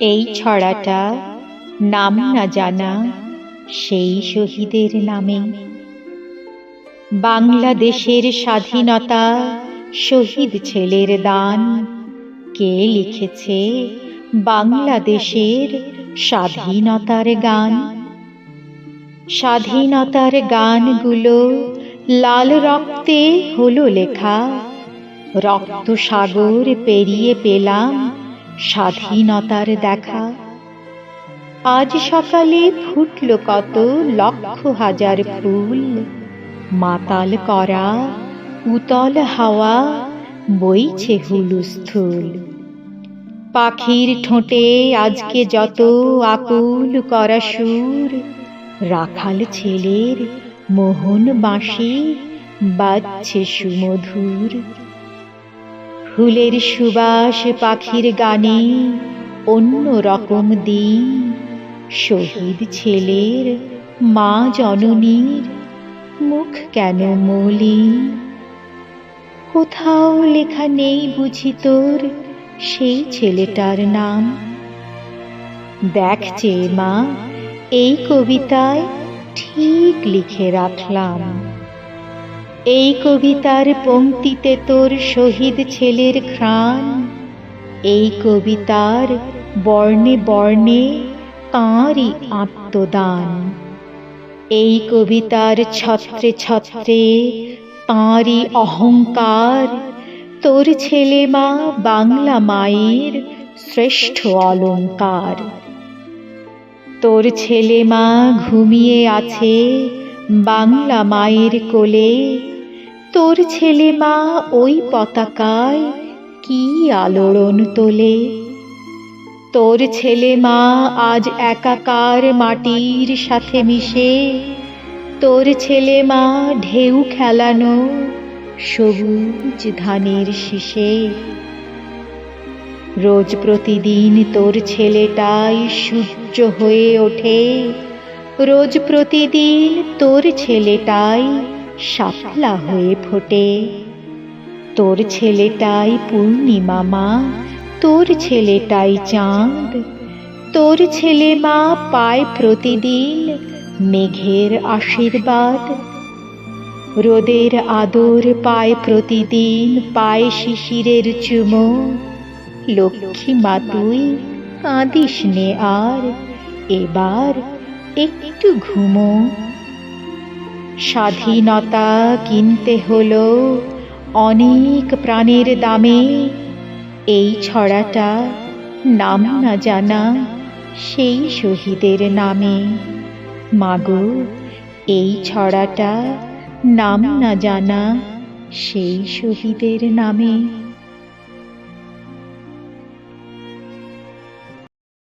এই ছড়াটা নাম না জানা সেই শহীদের নামে। বাংলাদেশের স্বাধীনতা শহীদ ছেলের দান কে লিখেছে বাংলাদেশের স্বাধীনতার গান। স্বাধীনতার গানগুলো লাল রক্তে হলো লেখা। রক্ত সাগর পেরিয়ে পেলাম স্বাধীনতার দেখা। আজ সকালে ফুটল কত লক্ষ হাজার ফুল, মাতাল করা উতল হাওয়া বইছে হুলুস্থুল। পাখির ঠোঁটে আজকে যত আকুল করা সুর, রাখাল ছেলের মোহন বাঁশি বাজছে সুমধুর। ফুলের সুবাস পাখির গানে অন্য রকম দিন। শহীদ ছেলের মা জননীর মুখ কেন মলিন কোথাও লেখা নেই বুঝি তোর সেই ছেলেটার নাম। দেখ মা, এই কবিতায় ঠিক লিখে রাখলাম। এই কবিতার পংক্তিতে তোর শহীদ ছেলের ঘ্রাণ এই কবিতার বর্ণে বর্ণে তাঁরই আত্মদান। এই কবিতার ছত্রে ছত্রে তাঁরই অহংকার। তোর ছেলে মা বাংলা মায়ের শ্রেষ্ঠ অলংকার তোর ছেলে মা ঘুমিয়ে আছে বাংলা মায়ের কোলে। তোর ছেলে মা ওই পতাকায় কি আলোড়ন তোলে? তোর ছেলে মা আজ একাকার মাটির সাথে মিশে, তোর ছেলে মা ঢেউ খেলানো সবুজ ধানের শীষে। রোজ প্রতিদিন তোর ছেলেটাই সূর্য হয়ে ওঠে, রোজ প্রতিদিন তোর ছেলেটাই শাপলা হয়ে ফোটে। তোর ছেলেটাই পূর্ণিমা মা, তোর ছেলেটাই চাঁদ। তোর ছেলে মা পায় প্রতিদিন মেঘের আশীর্বাদ। রোদের আদর পায় প্রতিদিন, পায় শিশিরের চুমো। লক্ষ্মী মা, তুই কাঁদিস নে আর, এবার একটু ঘুমো। স্বাধীনতা কিনতে হলো অনেক প্রাণের দামে। এই ছড়াটা নাম না জানা সেই শহীদের নামে। মাগো, এই ছড়াটা নাম না জানা সেই শহীদের নামে।